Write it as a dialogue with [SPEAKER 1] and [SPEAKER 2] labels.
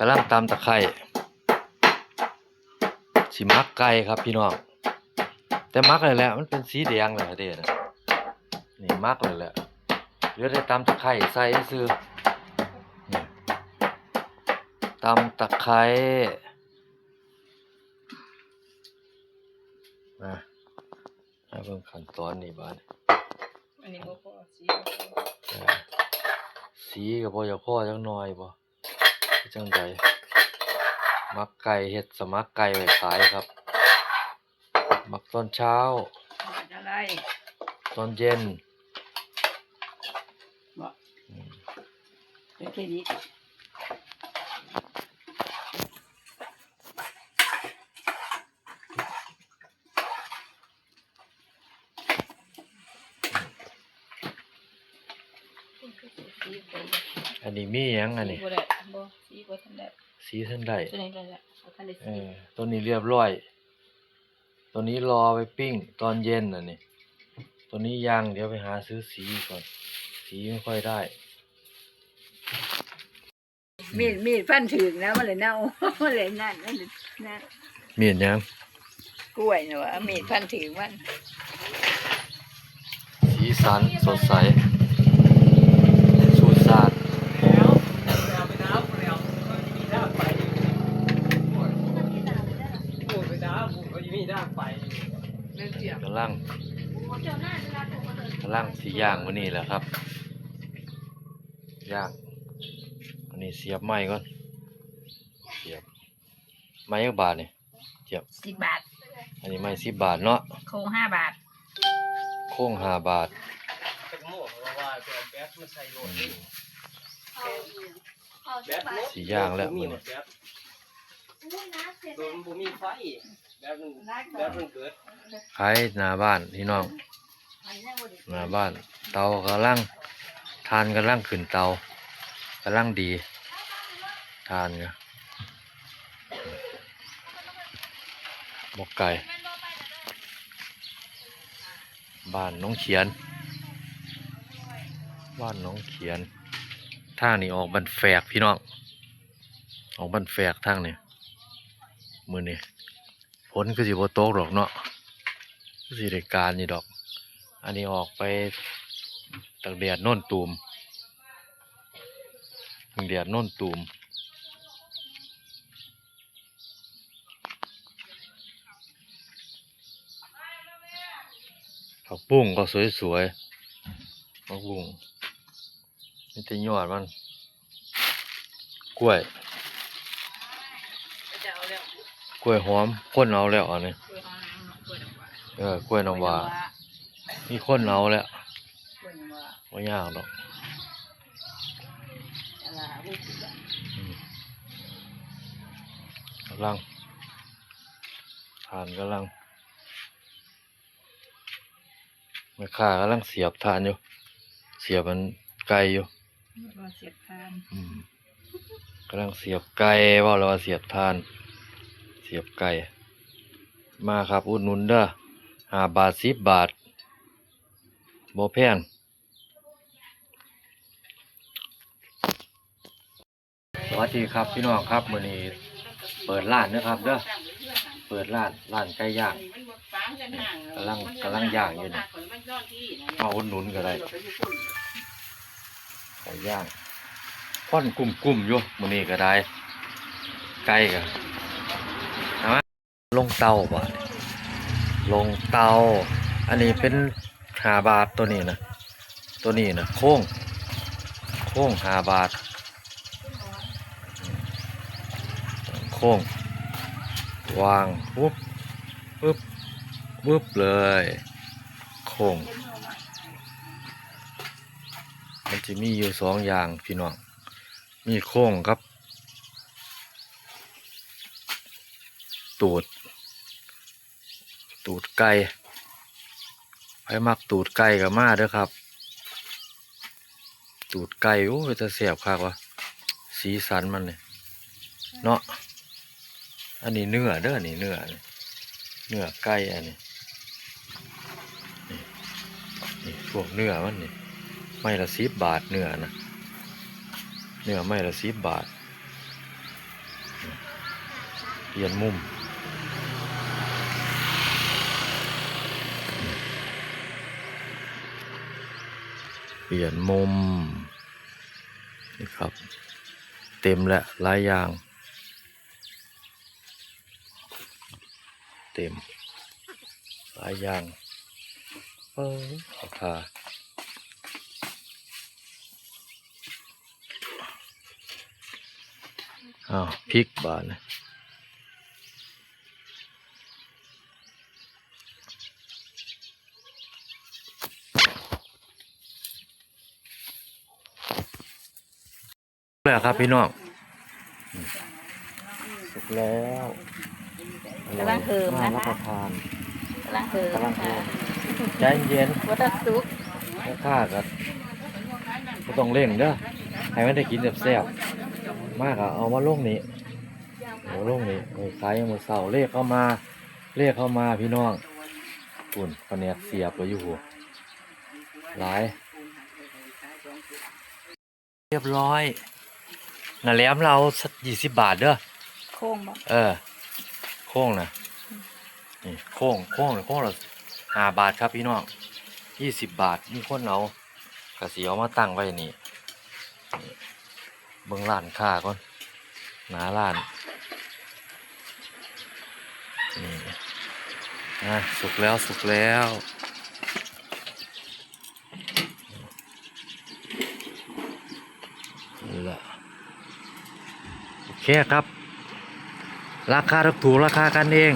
[SPEAKER 1] กำลังตำตะไคร้สิมักไก่ครับพี่น้องแต่มักเลยแหละมันเป็นสีแดงเลยเด้นะนี่มักเลยแหละเหลือแต่ตำตะไคร้ใส่ซื่อนี่ตำตะไคร้มาให้เบิ่งขั้นตอนนี้บ้าน
[SPEAKER 2] อันนี้บ่พอสี
[SPEAKER 1] เออสีก็บ่อยากพ่อจังหน่อยบ่คือ จังใดมักไก่เฮ็ดสมัครไก่ไว้ขายครับ มักตอนเช้า
[SPEAKER 2] อะไร
[SPEAKER 1] ตอนเย็น
[SPEAKER 2] บ่
[SPEAKER 1] อืม
[SPEAKER 2] เป็นแค่นี้สีไป
[SPEAKER 1] อันนี้มีหยังอันนี้
[SPEAKER 2] สีบ่ได้บ่สีบ่ทันได้
[SPEAKER 1] สีเท่าใด
[SPEAKER 2] ตัวนี้ได้ละบ่ทันได้
[SPEAKER 1] เอ
[SPEAKER 2] สี
[SPEAKER 1] อตัวนี้เรียบร้อย ตัวนี้รอไปปิ้ง ตอนเย็นน่ะนี่ตัวนี้ยังเดี๋ยวไปหาซื้อสีก่อน สีไม่ค่อยได้
[SPEAKER 3] มีดมีดฟันถึงนะมันเลยเน่า มันเลยนั่นมันเลยนั่น
[SPEAKER 1] มีดหยัง
[SPEAKER 3] กล้วยนะวะมีดฟันถึงมัน
[SPEAKER 1] สีสันสดใส สูตรศาสตร์
[SPEAKER 4] แล้วแล้วไปน้ำแล้วก็มีด้ามไปโอ้ยไปน้ำผมก็มีด้ามไป
[SPEAKER 2] เรื่องเสียง
[SPEAKER 1] กำลัง กำลังสีย่างวันนี้แหละครับย่างอันนี้เสียบไม้ก่อนเสียบไม้ยักบาทนี่เสียบ
[SPEAKER 2] สิบบาท
[SPEAKER 1] อันนี้ไม้สิบบาทเนาะ
[SPEAKER 2] โครงห้าบาท
[SPEAKER 1] โค้งห้าบาท
[SPEAKER 4] เป็นหมวกเพราะว่าเป็นแบตมันใส่โหลดนี่แบตหมด
[SPEAKER 1] สีย่างแล้ว
[SPEAKER 4] มี
[SPEAKER 1] มื้อ
[SPEAKER 4] หม
[SPEAKER 1] นี้
[SPEAKER 4] ดแบตตัวมันบ่มีไฟแบตมันแบตมันเกิด
[SPEAKER 1] ขายหน้าบ้านพี่น้อง หน้าบ้าน เตากำลังทานกำลังขึ้นเตากำลังดีทานเนี่ยมกไก่บ้านน้องเขียน บ้านน้องเขียนทางนี้ออกบันแฝกพี่น้องออกบันแฝกทางนี้มือนี้ผลคือสิบ่ตกดอกเนาะคือสิได้การนี่ดอก อันนี้ออกไปตักแดดโน่นตูมตักแดดโน่นตูมผักบุ้งก็สวยๆผักบุ้งนี่จะยอดมัน กล้วย กล้วยหอมคนเอาแล้วอันนี้
[SPEAKER 2] กล้วยหอกล้วยน้ำว้า
[SPEAKER 1] เออกล้วยน้ำว้า มีคนเอาแล้ว
[SPEAKER 3] กล้วยน้ำว้า
[SPEAKER 1] ไม่ยากหรอก
[SPEAKER 3] อะไรพูดถึงอะ
[SPEAKER 1] อืมกำลังทานกำลังแม่ค้ากำลังเสียบทานอยู่ เสียบมันไก่อยู่
[SPEAKER 2] ก็เสียบทาน
[SPEAKER 1] อืมกำลังเสียบไก่ว่าเราว่าเสียบทาน เสียบไก่ มาครับอุดหนุนเด้อห้าบาทสิบบาท บ่แพงสวัสดีครับพี่น้องครับมื้อนี้เปิดร้านนะครับเด้อเปิดร้านร้านไก่ย่างกำลังกำลังย่างอยู่นี่มาอุดหนุนก็ได้ไก่ย่างพ่อนกลุ่มกลุ่มอยู่มื้อนี้ก็ได้ไก่ก็เอามาลงเตาบ่ลงเตา อันนี้เป็น หาบาทตัวนี้นะตัวนี้นะโค้ง โค้งหาบาท โค้ง วางปุ๊บปุ๊บปุ๊บเลย โค้งมันจะมีอยู่สองอย่างพี่น้อง มีโค้งครับ ตูด ตูดไก่ ใครมักตูดไก่กับมาเด้อครับ ตูดไก่โอ้ยจะเสียบคักวะสีสันมันเนี่ยเนาะอันนี้เนื้อเด้อนนี้เนื้อเนื้อไก่อันนี้นี่นี่พวกเนื้อมันนี่ไม่ละสิบบาทเนื้อนะเนื้อไม่ละสิบบาทเปลี่ยนมุม เปลี่ยนมุมนี่ครับ เต็มแล้วหลายอย่าง เต็มหลายอย่างเออขอทาอ้าวพริกบานนะ แล้วครับพี่น้องอืมสุกแล้ว
[SPEAKER 3] กำลังเหิม
[SPEAKER 1] น่า
[SPEAKER 3] นะ
[SPEAKER 1] รับป
[SPEAKER 3] คะ
[SPEAKER 1] ระทาน
[SPEAKER 3] กำลังเหิม
[SPEAKER 1] กำลังเหิ
[SPEAKER 3] ค่ะ
[SPEAKER 1] มใจเย็น
[SPEAKER 3] วัตถุก
[SPEAKER 1] ข้าข้าก็บ่ต้องเร่งเด้อให้มันได้กินแซ่บๆมากอะเอามาลงนี้เอาลงนี้เออขายยังมือเสาเลขเข้ามาเลขเข้ามาพี่น้องปุ่นปะเนียดเสียบไว้อยู่หัวหลาย เรียบร้อย น่ะแหล้วเราสักยี่สิบบาทเด้อ
[SPEAKER 3] โค้งบ่
[SPEAKER 1] เออ โค้งนะนี่โค้งโค้งโค้งละห้าบาทครับพี่น้องยี่สิบบาทมีคนเอากระสีเอามาตั้งไว้นี่นี่เบิ่งร้านค้าก่อนหนาร้านนี่อะสุกแล้วสุกแล้วนี่แหละ โอเคครับ ราคาถูกราคากันเอง